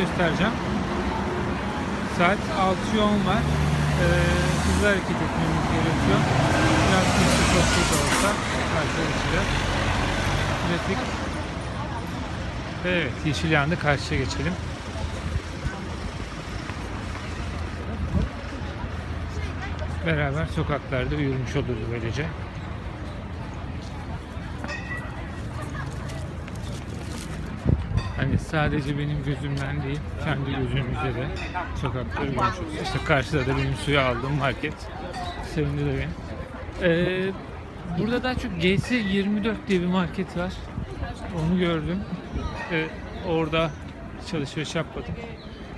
göstereceğim. Saat 6'ya 10 var. Ee, hızlı hareket etmemiz gerekiyor. Biraz hızlı koşu da olsa karşıya geçeceğiz. Trafik. Evet, yeşil yandı. Karşıya geçelim. Beraber sokaklarda yürümüş oluruz böylece. Sadece benim gözümden değil, kendi gözünüzde de sokakları görmüş oluruz. İşte karşıda da benim suya aldığım market. Sevindi de beni. Ee, burada daha çok GS24 diye bir market var. Onu gördüm. Ee, orada alışveriş yapmadım.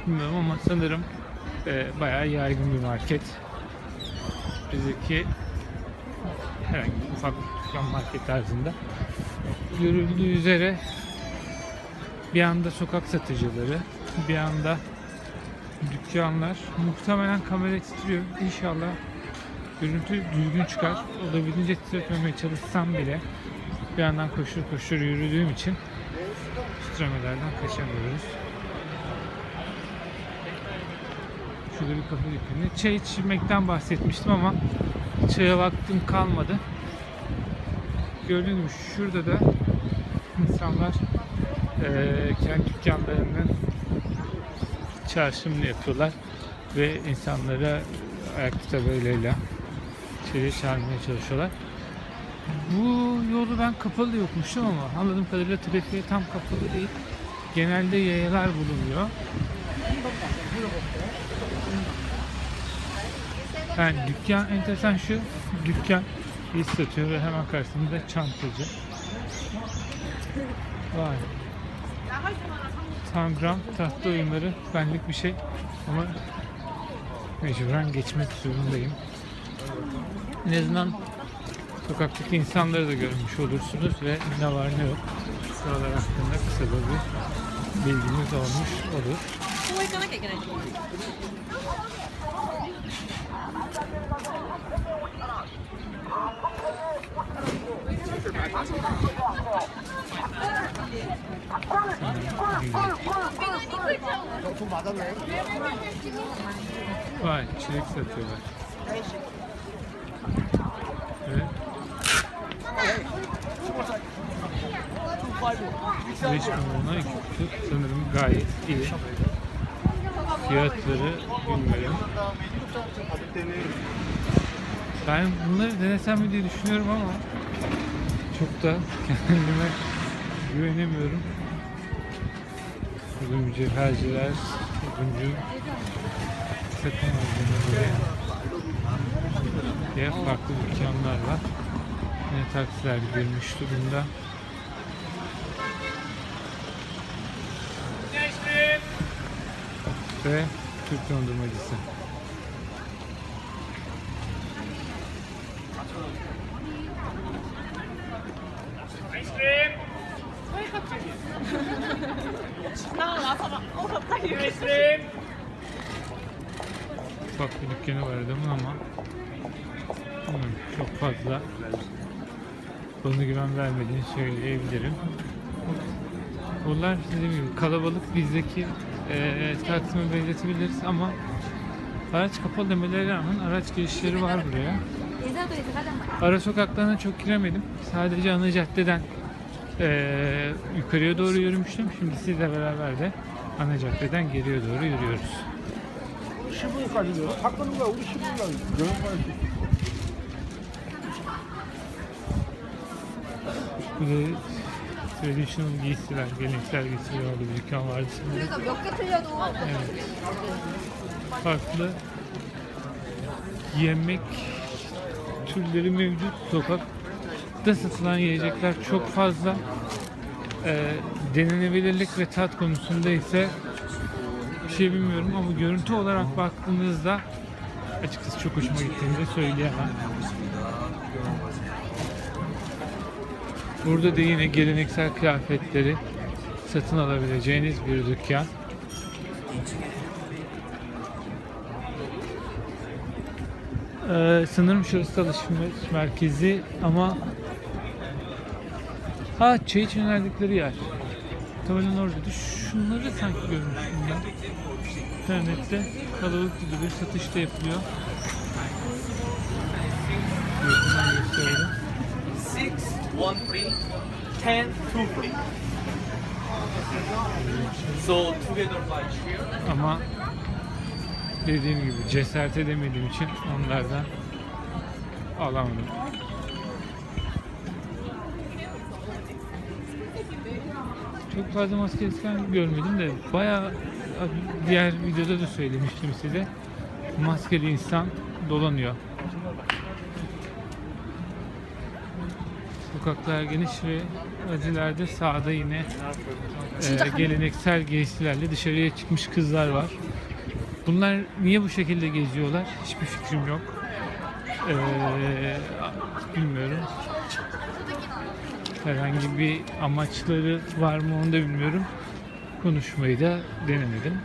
Bilmiyorum ama sanırım e, bayağı yaygın bir market. Bizdeki herhangi bir ufak dükkan market tarzında. Görüldüğü üzere bir anda sokak satıcıları, bir anda dükkanlar. Muhtemelen kamera titriyor. İnşallah görüntü düzgün çıkar. Olabildiğince titretmemeye çalışsam bile bir yandan koşur koşur yürüdüğüm için titremelerden kaçamıyoruz. Şurada bir kapı dükkanı. Çay içmekten bahsetmiştim ama çaya vaktim kalmadı. Gördüğünüz gibi şurada da insanlar kendi dükkanlarının çağrışımını yapıyorlar ve insanlara ayakta tabelayla içeri çağırmaya çalışıyorlar. Bu yolu ben kapalı yokmuşum ama anladığım kadarıyla trafiğe tam kapalı değil. Genelde yayalar bulunuyor. Yani dükkan enteresan şu dükkan bir satıyor ve hemen karşısında çantacı. Vay. Tangram tahta oyunları benlik bir şey ama mecburen geçmek zorundayım. En azından sokaktaki insanları da görmüş olursunuz ve ne var ne yok. Sıralar hakkında kısa bir bilginiz olmuş olur. こう Vay çilek satıyorlar. Evet. 5 milyona sanırım gayet iyi. Fiyatları bilmiyorum. Ben bunları denesem mi diye düşünüyorum ama çok da kendime güvenemiyorum. Burada mücevherciler, oduncu, sakın malzemeleri diye farklı dükkanlar var. Yine taksiler girmiş durumda. Ve Türk dondurmacısı. Ufak bir dükkanı var adamın ama bilmiyorum, çok fazla bana güven vermediğini söyleyebilirim. Bunlar dediğim gibi kalabalık bizdeki eee Taksim'e benzetebiliriz ama araç kapalı demelerine rağmen araç girişleri var buraya. Ara sokaklarına çok giremedim. Sadece ana caddeden eee, yukarıya doğru yürümüştüm. Şimdi sizle beraber de ana caddeden geriye doğru yürüyoruz. 10분까지 바꾸는 거야. 우리 10분까지. Böyle traditional giysiler, geleneksel giysiler vardı bir dükkan vardı sanırım. 그래서 몇 Evet. Farklı yemek türleri mevcut. Sokakta satılan yiyecekler çok fazla. Ee, denenebilirlik ve tat konusunda ise bir şey bilmiyorum ama görüntü olarak baktığınızda açıkçası çok hoşuma gittiğini de söyleyemem. Burada da yine geleneksel kıyafetleri satın alabileceğiniz bir dükkan. Ee, sanırım şurası alışveriş merkezi ama ha çay için önerdikleri yer. Muhtemelen oradaydı. Şunları sanki görmüştüm ben. İnternette kalabalık gibi bir satış da yapılıyor. Six, one free, ten, two free. So together by. Ama dediğim gibi cesaret edemediğim için onlardan alamadım. Çok fazla maske falan görmedim de bayağı diğer videoda da söylemiştim size. Maskeli insan dolanıyor. Sokaklar geniş ve acilerde sağda yine e, geleneksel giysilerle dışarıya çıkmış kızlar var. Bunlar niye bu şekilde geziyorlar? Hiçbir fikrim yok. Ee, bilmiyorum. Herhangi bir amaçları var mı onu da bilmiyorum. Konuşmayı da denemedim.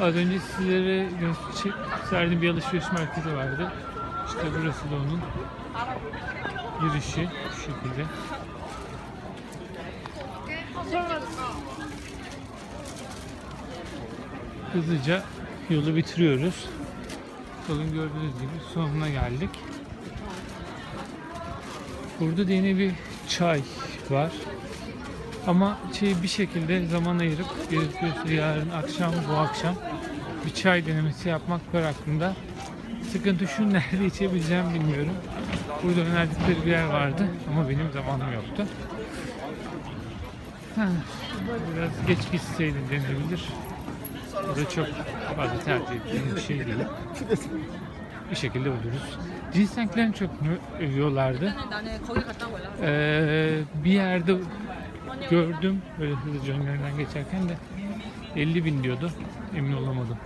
Az önce sizlere gösterdiğim bir alışveriş merkezi vardı. İşte burası da onun girişi şu şekilde. Hızlıca yolu bitiriyoruz. Yolun gördüğünüz gibi sonuna geldik. Burada da yine bir çay var. Ama şey bir şekilde zaman ayırıp gerekiyorsa yarın akşam bu akşam bir çay denemesi yapmak var aklımda. Sıkıntı şu nerede içebileceğim bilmiyorum. Burada önerdikleri bir yer vardı ama benim zamanım yoktu. Ha, biraz geç gitseydim denebilir. Burada çok fazla tercih ettiğim bir şey değil. Bir şekilde buluruz. Ginsenglerini çok övüyorlardı. Ee, bir yerde gördüm böyle hızlıca önlerinden geçerken de 50 bin diyordu. Emin olamadım.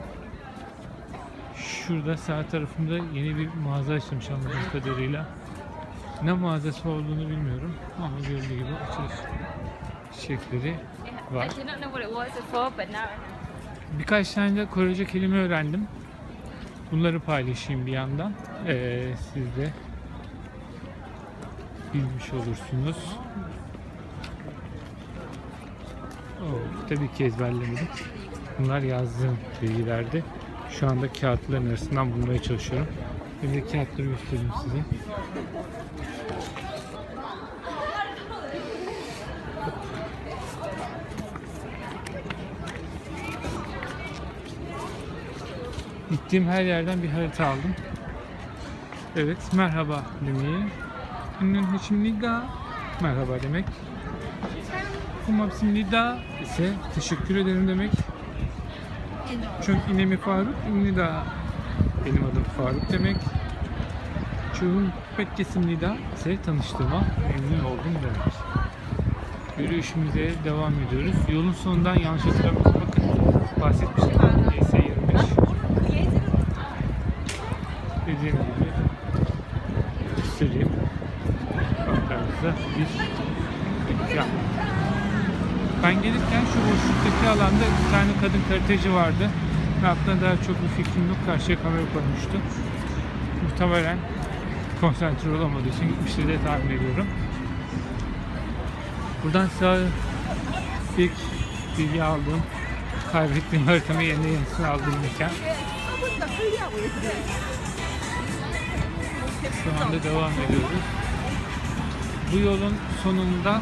Şurada sağ tarafımda yeni bir mağaza açılmış anladığım kadarıyla. Ne mağazası olduğunu bilmiyorum ama gördüğü gibi açılış şekilleri var. Birkaç tane de Korece kelime öğrendim. Bunları paylaşayım bir yandan. Ee, siz de bilmiş olursunuz. Oo, tabii ki ezberlemedim. Bunlar yazdığım bilgilerdi. Şu anda kağıtların arasından bulmaya çalışıyorum. De kağıtları göstereyim size. Gittiğim her yerden bir harita aldım. Evet, merhaba demeyi. Annyeonghaseimnika. Merhaba demek. Kumapsimnida ise teşekkür ederim demek. Çünkü inemi Faruk, imnida benim adım Faruk demek. Çoğun Pekkesimnida ise tanıştığıma memnun oldum demek. Yürüyüşümüze devam ediyoruz. Yolun sonundan yanlış hatırlamıyorsam bakın bahsetmiştim. Dediğim gibi göstereyim. Arkamızda bir dükkan. Ben gelirken şu boşluktaki alanda bir tane kadın karateci vardı. Ne yaptığına dair çok bir fikrim yok. Karşıya kamera koymuştu. Muhtemelen konsantre olamadığı için gitmiştir diye tahmin ediyorum. Buradan sağ ilk bilgi aldığım kaybettiğim haritamı yerine yenisini aldığım mekan. Şu anda devam ediyoruz. Bu yolun sonunda